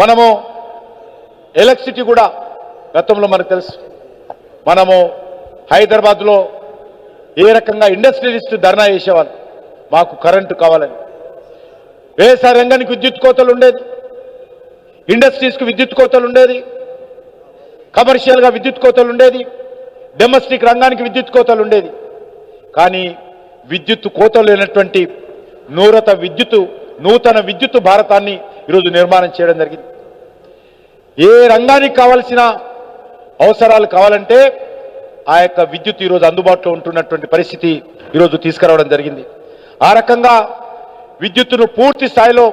మనము ఎలక్ట్రిసిటీ కూడా గతంలో మనకు తెలుసు. మనము హైదరాబాద్లో ఏ రకంగా ఇండస్ట్రియలిస్ట్ ధర్నా చేసేవాళ్ళు? మాకు కరెంటు కావాలని. వ్యవసాయ రంగానికి విద్యుత్ కోతలు ఉండేది. ఇండస్ట్రీస్కి విద్యుత్ కోతలు ఉండేది. కమర్షియల్గా విద్యుత్ కోతలు ఉండేది. డొమెస్టిక్ రంగానికి విద్యుత్ కోతలు ఉండేది. కానీ విద్యుత్ కోతలు లేనటువంటి నూరత విద్యుత్ నూతన విద్యుత్ భారతాన్ని ఈరోజు నిర్మాణం చేయడం జరిగింది. ఏ రంగానికి కావలసిన అవసరాలు కావాలంటే ఆ యొక్క విద్యుత్ ఈరోజు అందుబాటులో ఉంటున్నటువంటి పరిస్థితి ఈరోజు తీసుకురావడం జరిగింది. ఆ రకంగా విద్యుత్తును పూర్తి స్థాయిలో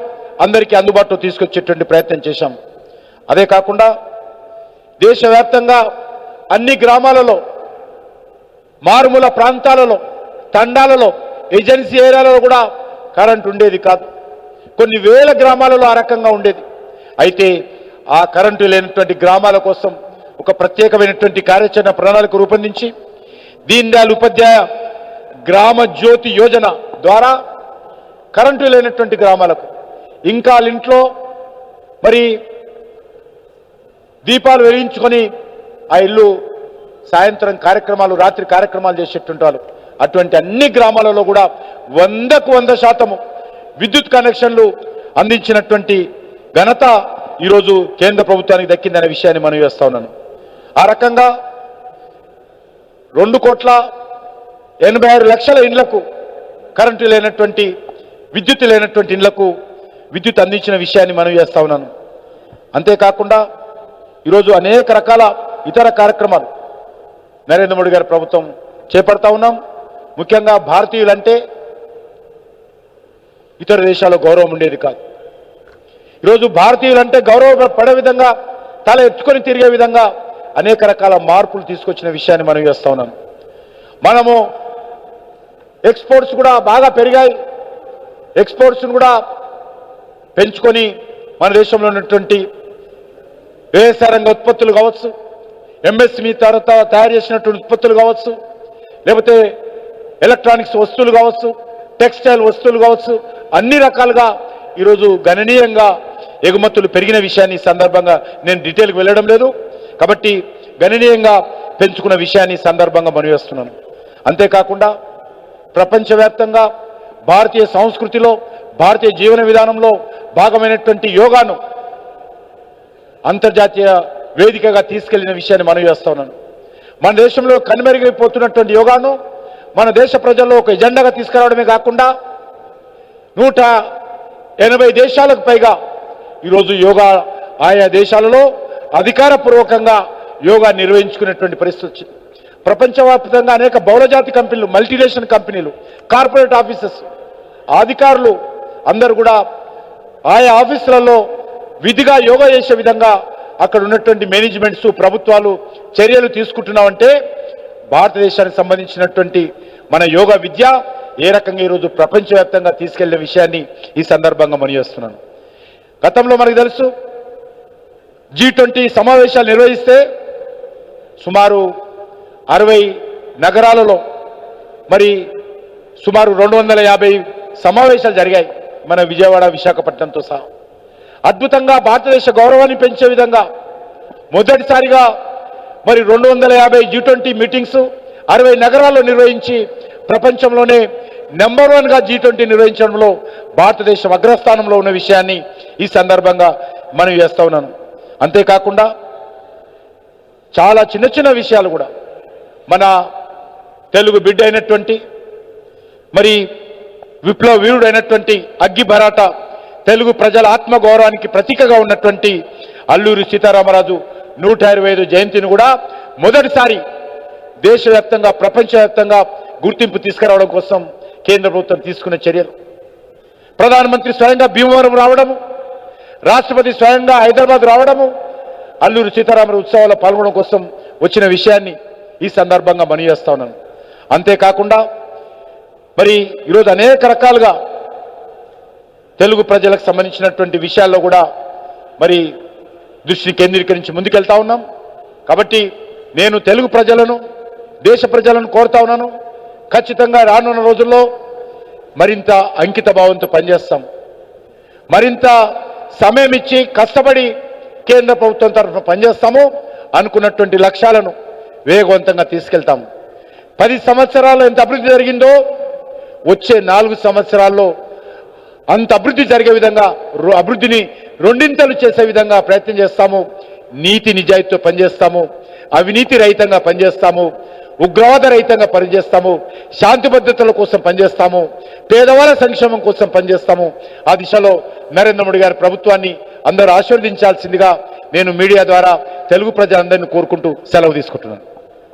అందరికీ అందుబాటులో తీసుకొచ్చేటువంటి ప్రయత్నం చేశాం. అదే కాకుండా దేశవ్యాప్తంగా అన్ని గ్రామాలలో మారుమూల ప్రాంతాలలో తండాలలో ఏజెన్సీ ఏరియాలలో కూడా కరెంట్ ఉండేది కాదు. కొన్ని వేల గ్రామాలలో ఆ రకంగా ఉండేది. అయితే ఆ కరెంటు లేనటువంటి గ్రామాల కోసం ఒక ప్రత్యేకమైనటువంటి కార్యాచరణ ప్రణాళిక రూపొందించి దీన్ దయాళ్ ఉపాధ్యాయ గ్రామ జ్యోతి యోజన ద్వారా కరెంటు లేనటువంటి గ్రామాలకు ఇంకా వాళ్ళ ఇంట్లో మరి దీపాలు వెలిగించుకొని ఆ ఇల్లు సాయంత్రం కార్యక్రమాలు రాత్రి కార్యక్రమాలు చేసేటువంటి వాళ్ళు. అటువంటి అన్ని గ్రామాలలో కూడా వందకు వంద శాతము విద్యుత్ కనెక్షన్లు అందించినటువంటి ఘనత ఈరోజు కేంద్ర ప్రభుత్వానికి దక్కిందనే విషయాన్ని మనం వేస్తా ఉన్నాను. ఆ రకంగా రెండు కోట్ల ఎనభై ఆరు లక్షల ఇండ్లకు కరెంటు లేనటువంటి విద్యుత్ లేనటువంటి ఇండ్లకు విద్యుత్ అందించిన విషయాన్ని మనం చేస్తా ఉన్నాను. అంతేకాకుండా ఈరోజు అనేక రకాల ఇతర కార్యక్రమాలు నరేంద్ర మోడీ గారి ప్రభుత్వం చేపడతా ఉన్నాం. ముఖ్యంగా భారతీయులంటే ఇతర దేశాల్లో గౌరవం ఉండేది కాదు. ఈరోజు భారతీయులంటే గౌరవ పడే విధంగా తల ఎత్తుకొని తిరిగే విధంగా అనేక రకాల మార్పులు తీసుకొచ్చిన విషయాన్ని మనం చేస్తూ ఉన్నాం. మనము ఎక్స్పోర్ట్స్ కూడా బాగా పెరిగాయి. ఎక్స్పోర్ట్స్ను కూడా పెంచుకొని మన దేశంలో ఉన్నటువంటి వ్యవసాయ రంగ ఉత్పత్తులు కావచ్చు ఎంఎస్ఎంఈ తర్వాత తయారు చేసినటువంటి ఉత్పత్తులు కావచ్చు లేకపోతే ఎలక్ట్రానిక్స్ వస్తువులు కావచ్చు టెక్స్టైల్ వస్తువులు కావచ్చు అన్ని రకాలుగా ఈరోజు గణనీయంగా ఎగుమతులు పెరిగిన విషయాన్ని సందర్భంగా నేను డీటెయిల్కి వెళ్ళడం లేదు. కాబట్టి గణనీయంగా పెంచుకున్న విషయాన్ని సందర్భంగా మనవేస్తున్నాను. అంతేకాకుండా ప్రపంచవ్యాప్తంగా భారతీయ సంస్కృతిలో భారతీయ జీవన విధానంలో భాగమైనటువంటి యోగాను అంతర్జాతీయ వేదికగా తీసుకెళ్ళిన విషయాన్ని మనం చేస్తున్నాను మన దేశంలో కనుమరుగైపోతున్నటువంటి యోగాను మన దేశ ప్రజల్లో ఒక ఎజెండాగా తీసుకురావడమే కాకుండా నూట ఎనభై దేశాలకు పైగా ఈరోజు యోగా ఆయా దేశాలలో అధికారపూర్వకంగా యోగా నిర్వహించుకునేటువంటి పరిస్థితి వచ్చింది. ప్రపంచవ్యాప్తంగా అనేక బహుళజాతి కంపెనీలు మల్టీనేషనల్ కంపెనీలు కార్పొరేట్ ఆఫీసెస్ అధికారులు అందరూ కూడా ఆయా ఆఫీసులలో విధిగా యోగా చేసే విధంగా అక్కడ ఉన్నటువంటి మేనేజ్మెంట్స్ ప్రభుత్వాలు చర్యలు తీసుకుంటున్నామంటే భారతదేశానికి సంబంధించినటువంటి మన యోగా విద్య ఏ రకంగా ఈరోజు ప్రపంచవ్యాప్తంగా తీసుకెళ్ళే విషయాన్ని ఈ సందర్భంగా మనయేస్తున్నాను గతంలో మనకు తెలుసు జీ ట్వంటీ సమావేశాలు నిర్వహిస్తే సుమారు అరవై నగరాలలో మరి సుమారు రెండు వందల యాభై సమావేశాలు జరిగాయి మన విజయవాడ విశాఖపట్నంతో సహా. అద్భుతంగా భారతదేశ గౌరవాన్ని పెంచే విధంగా మొదటిసారిగా మరి రెండు వందల యాభై జీ ట్వంటీ మీటింగ్స్ అరవై నగరాల్లో నిర్వహించి ప్రపంచంలోనే నెంబర్ వన్గా జీ ట్వంటీ నిర్వహించడంలో భారతదేశం అగ్రస్థానంలో ఉన్న విషయాన్ని ఈ సందర్భంగా మనం చేస్తా ఉన్నాను. అంతేకాకుండా చాలా చిన్న చిన్న విషయాలు కూడా. మన తెలుగు బిడ్డ అయినటువంటి మరి విప్లవ వీరుడైనటువంటి అగ్గి భరాట తెలుగు ప్రజల ఆత్మగౌరవానికి ప్రతీకగా ఉన్నటువంటి అల్లూరి సీతారామరాజు నూట ఇరవై ఐదు జయంతిని కూడా మొదటిసారి దేశవ్యాప్తంగా ప్రపంచవ్యాప్తంగా గుర్తింపు తీసుకురావడం కోసం కేంద్ర ప్రభుత్వం తీసుకున్న చర్యలు. ప్రధానమంత్రి స్వయంగా భీమవరం రావడము రాష్ట్రపతి స్వయంగా హైదరాబాద్ రావడము అల్లూరు సీతారాముల ఉత్సవాల్లో పాల్గొనడం కోసం వచ్చిన విషయాన్ని ఈ సందర్భంగా మనవి చేస్తా ఉన్నాను. అంతేకాకుండా మరి ఈరోజు అనేక రకాలుగా తెలుగు ప్రజలకు సంబంధించినటువంటి విషయాల్లో కూడా మరి దృష్టిని కేంద్రీకరించి ముందుకెళ్తా ఉన్నాం. కాబట్టి నేను తెలుగు ప్రజలను దేశ ప్రజలను కోరుతా ఉన్నాను. ఖచ్చితంగా రానున్న రోజుల్లో మరింత అంకిత భావంతో పనిచేస్తాం. మరింత సమయం ఇచ్చి కష్టపడి కేంద్ర ప్రభుత్వం తరఫున పనిచేస్తాము అనుకున్నటువంటి లక్ష్యాలను వేగవంతంగా తీసుకెళ్తాము. పది సంవత్సరాల్లో ఎంత అభివృద్ధి జరిగిందో వచ్చే నాలుగు సంవత్సరాల్లో అంత అభివృద్ధి జరిగే విధంగా అభివృద్ధిని రెండింతలు చేసే విధంగా ప్రయత్నం చేస్తాము. నీతి నిజాయితీతో పనిచేస్తాము. అవినీతి రహితంగా పనిచేస్తాము. ఉగ్రవాద రహితంగా పనిచేస్తాము శాంతి భద్రతల కోసం పనిచేస్తాము పేదవాళ్ళ సంక్షేమం కోసం పనిచేస్తాము. ఆ దిశలో నరేంద్ర మోడీ గారి ప్రభుత్వాన్ని అందరూ ఆశీర్వదించాల్సిందిగా నేను మీడియా ద్వారా తెలుగు ప్రజలందరినీ కోరుకుంటూ సెలవు తీసుకుంటున్నాను.